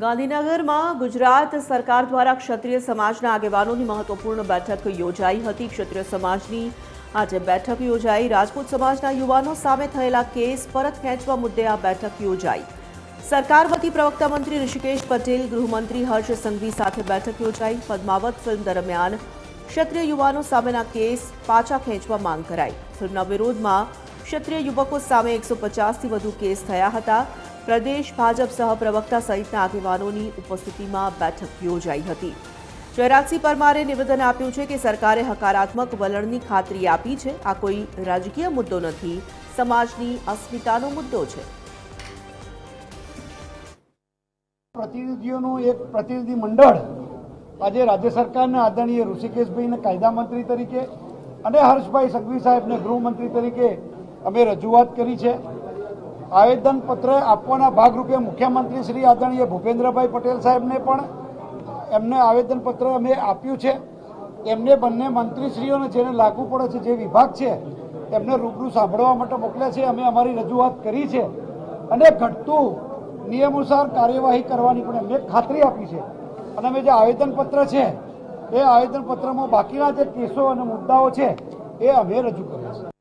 ગાંધીનગરમાં ગુજરાત સરકાર દ્વારા ક્ષત્રિય સમાજના આગેવાનોની મહત્વપૂર્ણ બેઠક યોજાઈ હતી. ક્ષત્રિય સમાજની આજે બેઠક યોજાઈ. રાજપૂત સમાજના યુવાનો સામે થયેલા કેસ પરત ખેંચવા મુદ્દે આ બેઠક યોજાઈ. સરકાર વતી પ્રવક્તા મંત્રી ઋષિકેશ પટેલ, ગૃહમંત્રી હર્ષ સંઘવી સાથે બેઠક યોજાઈ. પદ્માવત ફિલ્મ દરમિયાન ક્ષત્રિય યુવાનો સામેના કેસ પાછા ખેંચવા માંગ કરાઈ. ફિલ્મના વિરોધમાં ક્ષત્રિય યુવકો સામે એકસો પચાસથી વધુ કેસ થયા હતા. પ્રદેશ ભાજપ સહપ્રવક્તા સહિતના આગેવાનોની ઉપસ્થિતિમાં બેઠક યોજાઈ હતી. જયરાજસિંહ પરમારે નિવેદન આપ્યું છે કે સરકારે હકારાત્મક વલણની ખાતરી આપી છે. આ કોઈ રાજકીય મુદ્દો નથી, સમાજની અસ્મિતાનો મુદ્દો છે. પ્રતિનિધિઓનું એક પ્રતિનિધિ મંડળ આજે રાજ્ય સરકારના આદરણીય ઋષિકેશભાઈને કાયદા મંત્રી તરીકે અને હર્ષભાઈ સંઘવી સાહેબને ગૃહમંત્રી તરીકે અમે રજૂઆત કરી છે. આવેદનપત્ર આપવાના ભાગરૂપે મુખ્યમંત્રી શ્રી આદરણીય ભૂપેન્દ્રભાઈ પટેલ સાહેબને પણ એમને આવેદનપત્ર અમે આપ્યું છે. એમને બંને મંત્રીશ્રીઓને જેને લાગુ પડે છે, જે વિભાગ છે, એમને રૂબરૂ સાંભળવા માટે મોકલ્યા છે. અમે અમારી રજૂઆત કરી છે અને ઘટતું નિયમોસાર કાર્યવાહી કરવાની પણ એમને ખાતરી આપી છે. અને અમે જે આવેદનપત્ર છે, એ આવેદનપત્રમાં બાકીના જે કેસો અને મુદ્દાઓ છે, એ અમે રજૂ કર્યા છે.